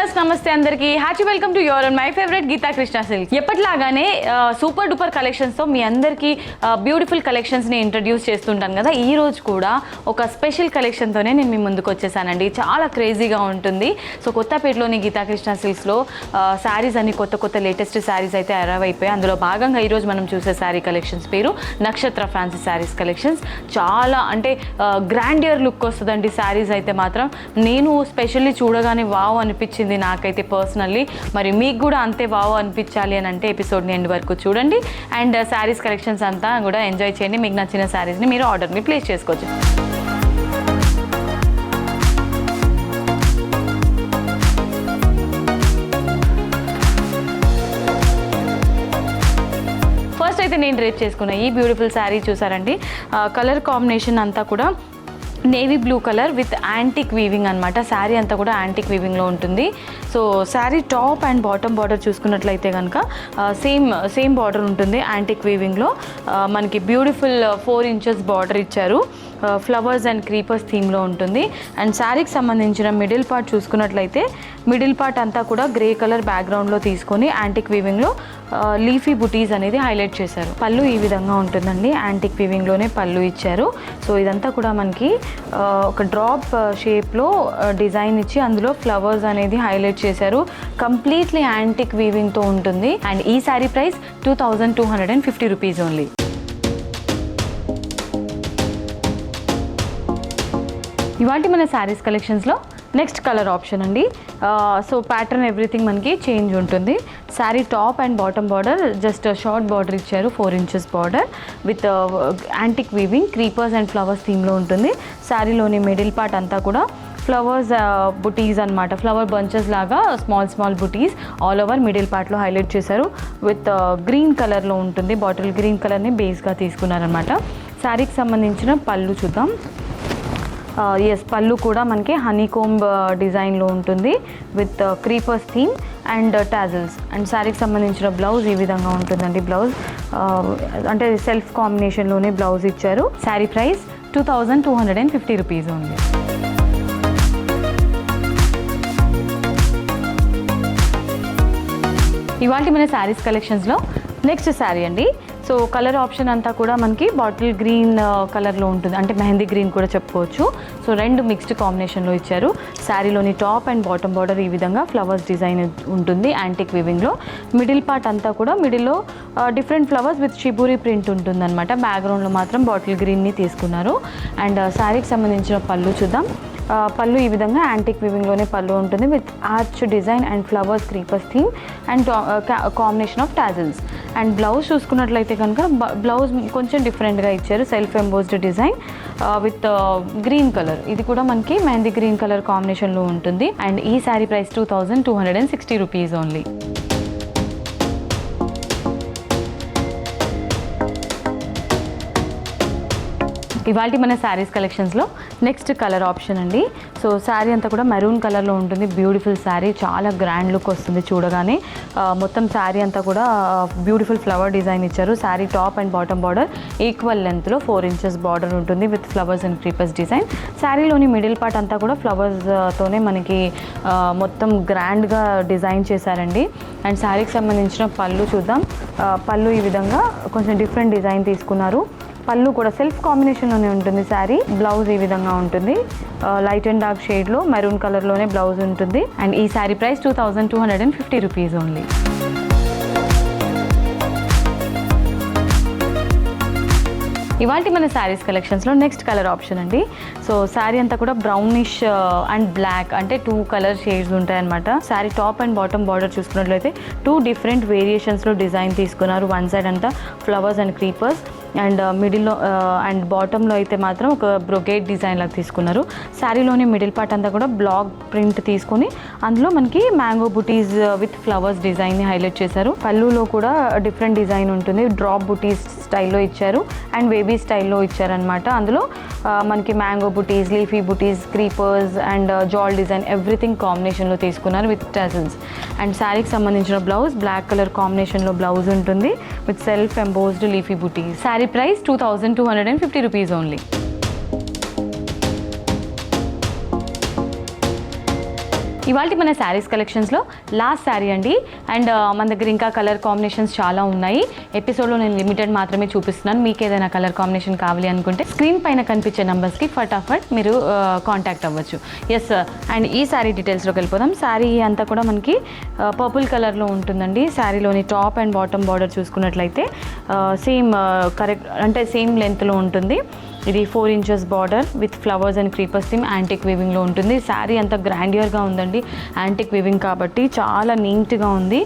Viewers నమస్తే అందరికి. Happy welcome to your my favourite Geetha Krishna silk ఎప్పటిలాగానే super duper కలెక్షన్స్తో మీ అందరికీ బ్యూటిఫుల్ కలెక్షన్స్ని ఇంట్రడ్యూస్ చేస్తుంటాను కదా. ఈ రోజు కూడా ఒక స్పెషల్ కలెక్షన్తోనే నేను మీ ముందుకు వచ్చేసానండి. చాలా క్రేజీగా ఉంటుంది. సో కొత్తపేటలోని గీతా కృష్ణ సిల్క్స్లో శారీస్ అన్ని కొత్త కొత్త లేటెస్ట్ శారీస్ అయితే అరైవ్ అయిపోయాయి. అందులో భాగంగా ఈరోజు మనం చూసే శారీ కలెక్షన్స్ పేరు నక్షత్ర ఫ్యాన్సీ శారీస్ కలెక్షన్స్ చాలా అంటే గ్రాండియర్ లుక్ వస్తుందండి శారీస్ అయితే మాత్రం. నేను స్పెషల్లీ చూడగానే వావ్ అనిపించింది. నాకైతే పర్సనల్లీ మరి మీకు కూడా అంతే వావ్ అనిపించాలి అని అంటే ఎపిసోడ్ని ఎండ్ వరకు చూడండి. అండ్ శారీస్ కలెక్షన్స్ అంతా కూడా ఎంజాయ్ చేయండి. మీకు నచ్చిన శారీస్ని మీరు ఆర్డర్ని ప్లేస్ చేసుకోవచ్చు. ఫస్ట్ అయితే నేను రేప్ చేసుకున్న ఈ బ్యూటిఫుల్ శారీ చూసారండి. Uh, కలర్ కాంబినేషన్ అంతా కూడా navy blue colour with antique weaving అనమాట శారీ అంతా కూడా యాంటిక్ వీవింగ్లో ఉంటుంది. So sari top and bottom border చూసుకున్నట్లయితే కనుక సేమ్ సేమ్ బార్డర్ ఉంటుంది యాంటిక్ వీవింగ్లో మనకి బ్యూటిఫుల్ ఫోర్ ఇంచెస్ బార్డర్ ఇచ్చారు. ఫ్లవర్స్ అండ్ క్రీపర్స్ థీమ్లో ఉంటుంది. అండ్ శారీకి సంబంధించిన మిడిల్ పార్ట్ చూసుకున్నట్లయితే మిడిల్ పార్ట్ అంతా కూడా గ్రే కలర్ బ్యాక్గ్రౌండ్లో తీసుకొని యాంటిక్ వీవింగ్లో లీఫీ బుటీస్ అనేది హైలైట్ చేశారు. పళ్ళు ఈ విధంగా ఉంటుందండి. యాంటిక్ వివింగ్లోనే పళ్ళు ఇచ్చారు. సో ఇదంతా కూడా మనకి ఒక డ్రాప్ షేప్లో డిజైన్ ఇచ్చి అందులో ఫ్లవర్స్ అనేది హైలైట్ చేశారు. కంప్లీట్లీ యాంటిక్ వీవింగ్తో ఉంటుంది. అండ్ ఈ sari price two thousand two hundred and fifty rupees only ఇవాటి మన శారీస్ కలెక్షన్స్లో నెక్స్ట్ కలర్ ఆప్షన్ అండి. సో ప్యాటర్న్ ఎవ్రీథింగ్ మనకి చేంజ్ ఉంటుంది. Sari top and bottom border just short border ఇచ్చారు four inches border with antique weaving creepers and flowers థీమ్లో ఉంటుంది. శారీలోని middle part అంతా కూడా ఫ్లవర్స్ బుటీస్ uh, అన్నమాట. ఫ్లవర్ బంచెస్ లాగా స్మాల్ స్మాల్ బుటీస్ ఆల్ ఓవర్ మిడిల్ పార్ట్లో హైలైట్ చేశారు. విత్ గ్రీన్ కలర్లో ఉంటుంది. బాటిల్ గ్రీన్ కలర్ని బేస్గా తీసుకున్నారనమాట శారీకి సంబంధించిన పళ్ళు చూద్దాం. ఎస్ పళ్ళు కూడా మనకి హనీకోంబ్ డిజైన్లో ఉంటుంది with creepers theme and tassels and శారీకి సంబంధించిన బ్లౌజ్ ఈ విధంగా ఉంటుందండి బ్లౌజ్ అంటే సెల్ఫ్ కాంబినేషన్లోనే బ్లౌజ్ ఇచ్చారు. Sari price two thousand two hundred and fifty rupees ఉంది. ఇవాళ మన శారీస్ కలెక్షన్స్లో నెక్స్ట్ శారీ అండి. సో కలర్ ఆప్షన్ అంతా కూడా మనకి బాటిల్ గ్రీన్ కలర్లో ఉంటుంది. అంటే మెహందీ గ్రీన్ కూడా చెప్పుకోవచ్చు. సో రెండు మిక్స్డ్ కాంబినేషన్లో ఇచ్చారు. శారీలోని టాప్ అండ్ బాటమ్ బార్డర్ ఈ విధంగా ఫ్లవర్స్ డిజైన్ ఉంటుంది యాంటిక్ వివింగ్లో. మిడిల్ పార్ట్ అంతా కూడా మిడిల్లో different flowers with shibori print ఉంటుంది అనమాట బ్యాక్గ్రౌండ్లో మాత్రం బాటిల్ గ్రీన్ని తీసుకున్నారు. అండ్ శారీకి సంబంధించిన పళ్ళు చూద్దాం. పళ్ళు ఈ విధంగా యాంటిక్ వివింగ్లోనే పళ్ళు ఉంటుంది with arch design and flowers creepers theme and combination of tassels and blouse చూసుకున్నట్లయితే కనుక బ్లౌజ్ కొంచెం డిఫరెంట్గా ఇచ్చారు self embossed design with green colour ఇది కూడా మనకి మెహందీ గ్రీన్ కలర్ కాంబినేషన్లో ఉంటుంది. అండ్ ఈ sari price two thousand two hundred and sixty rupees only ఇవాళ మన శారీస్ కలెక్షన్స్లో నెక్స్ట్ కలర్ ఆప్షన్ అండి. సో శారీ అంతా కూడా మెరూన్ కలర్లో ఉంటుంది. బ్యూటిఫుల్ శారీ చాలా గ్రాండ్ లుక్ వస్తుంది చూడగానే. మొత్తం శారీ అంతా కూడా బ్యూటిఫుల్ ఫ్లవర్ డిజైన్ ఇచ్చారు. Sari top and bottom border equal లెంత్లో ఫోర్ ఇంచెస్ బార్డర్ ఉంటుంది with flowers and creepers design శారీలోని middle part అంతా కూడా ఫ్లవర్స్ తోనే మనకి మొత్తం గ్రాండ్గా డిజైన్ చేశారండి. అండ్ శారీకి సంబంధించిన పళ్ళు చూద్దాం. పళ్ళు ఈ విధంగా కొంచెం డిఫరెంట్ డిజైన్ తీసుకున్నారు. పళ్ళు కూడా సెల్ఫ్ కాంబినేషన్లోనే ఉంటుంది శారీ. బ్లౌజ్ ఈ విధంగా ఉంటుంది. లైట్ అండ్ డార్క్ షేడ్లో మెరూన్ కలర్లోనే బ్లౌజ్ ఉంటుంది. అండ్ ఈ sari price two thousand two hundred and fifty rupees only. ఇవాళ మన శారీస్ కలెక్షన్స్లో నెక్స్ట్ కలర్ ఆప్షన్ అండి. సో శారీ అంతా కూడా బ్రౌనిష్ అండ్ బ్లాక్ అంటే టూ కలర్ షేడ్స్ ఉంటాయన్నమాట. Sari top and bottom border చూసుకున్నట్లయితే టూ డిఫరెంట్ వేరియేషన్స్లో డిజైన్ తీసుకున్నారు. వన్ సైడ్ అంతా flowers and creepers. And uh, మిడిల్లో uh, అండ్ బాటంలో అయితే మాత్రం ఒక బ్రొగేట్ డిజైన్ లాగా తీసుకున్నారు. శారీలోని మిడిల్ పార్ట్ అంతా కూడా బ్లాక్ ప్రింట్ తీసుకొని అందులో మనకి మ్యాంగో బుటీస్ విత్ ఫ్లవర్స్ డిజైన్ని హైలైట్ చేశారు. పళ్ళులో కూడా డిఫరెంట్ డిజైన్ ఉంటుంది. డ్రాప్ బుటీస్ స్టైల్లో ఇచ్చారు అండ్ బేబీ స్టైల్లో ఇచ్చారనమాట అందులో మనకి mango buttis leafy buttis creepers and జాల్ డిజైన్ ఎవ్రీథింగ్ కాంబినేషన్లో తీసుకున్నారు విత్ టజల్స్. అండ్ శారీకి సంబంధించిన బ్లౌజ్ బ్లాక్ కలర్ కాంబినేషన్లో బ్లౌజ్ ఉంటుంది with self embossed leafy buttis. Sari price two thousand two hundred and fifty rupees only. ఇవాళ మన శారీస్ కలెక్షన్స్లో లాస్ట్ శారీ అండి. అండ్ మన దగ్గర ఇంకా కలర్ కాంబినేషన్స్ చాలా ఉన్నాయి. ఎపిసోడ్లో నేను లిమిటెడ్ మాత్రమే చూపిస్తున్నాను. మీకు ఏదైనా కలర్ కాంబినేషన్ కావాలి అనుకుంటే స్క్రీన్ పైన కనిపించే నెంబర్స్కి ఫటాఫట్ మీరు కాంటాక్ట్ అవ్వచ్చు. ఎస్ అండ్ ఈ శారీ డీటెయిల్స్లోకి వెళ్ళిపోదాం. శారీ అంతా కూడా మనకి పర్పుల్ కలర్లో ఉంటుందండి. శారీలోని టాప్ అండ్ బాటమ్ బార్డర్ చూసుకున్నట్లయితే సేమ్ కరెక్ట్ అంటే సేమ్ లెంత్లో ఉంటుంది. ఇది four inches border with flowers and creepers theme antique వీవింగ్లో ఉంటుంది. శారీ అంత గ్రాండియర్గా ఉందండి. యాంటిక్ వీవింగ్ కాబట్టి చాలా నీట్గా ఉంది.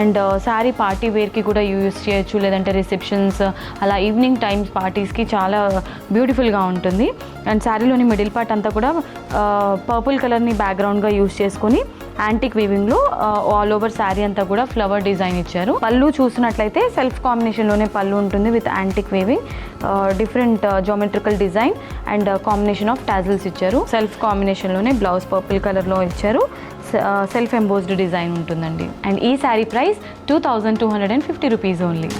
అండ్ శారీ పార్టీ వేర్కి కూడా యూజ్ చేయొచ్చు. లేదంటే రిసెప్షన్స్ uh, అలా ఈవినింగ్ టైమ్స్ పార్టీస్కి చాలా బ్యూటిఫుల్గా ఉంటుంది. అండ్ శారీలోని మిడిల్ పార్ట్ అంతా కూడా పర్పుల్ కలర్ని బ్యాక్గ్రౌండ్గా యూస్ చేసుకొని యాంటిక్ వీవింగ్లో ఆల్ ఓవర్ శారీ అంతా కూడా ఫ్లవర్ డిజైన్ ఇచ్చారు. పళ్ళు చూసినట్లయితే సెల్ఫ్ కాంబినేషన్లోనే పళ్ళు ఉంటుంది with antique weaving different geometrical design and combination of tassels ఇచ్చారు. సెల్ఫ్ కాంబినేషన్లోనే బ్లౌజ్ పర్పుల్ కలర్లో ఇచ్చారు. సెల్ఫ్ ఎంబోజ్డ్ డిజైన్ ఉంటుందండి. అండ్ ఈ sari price two thousand two hundred and fifty rupees only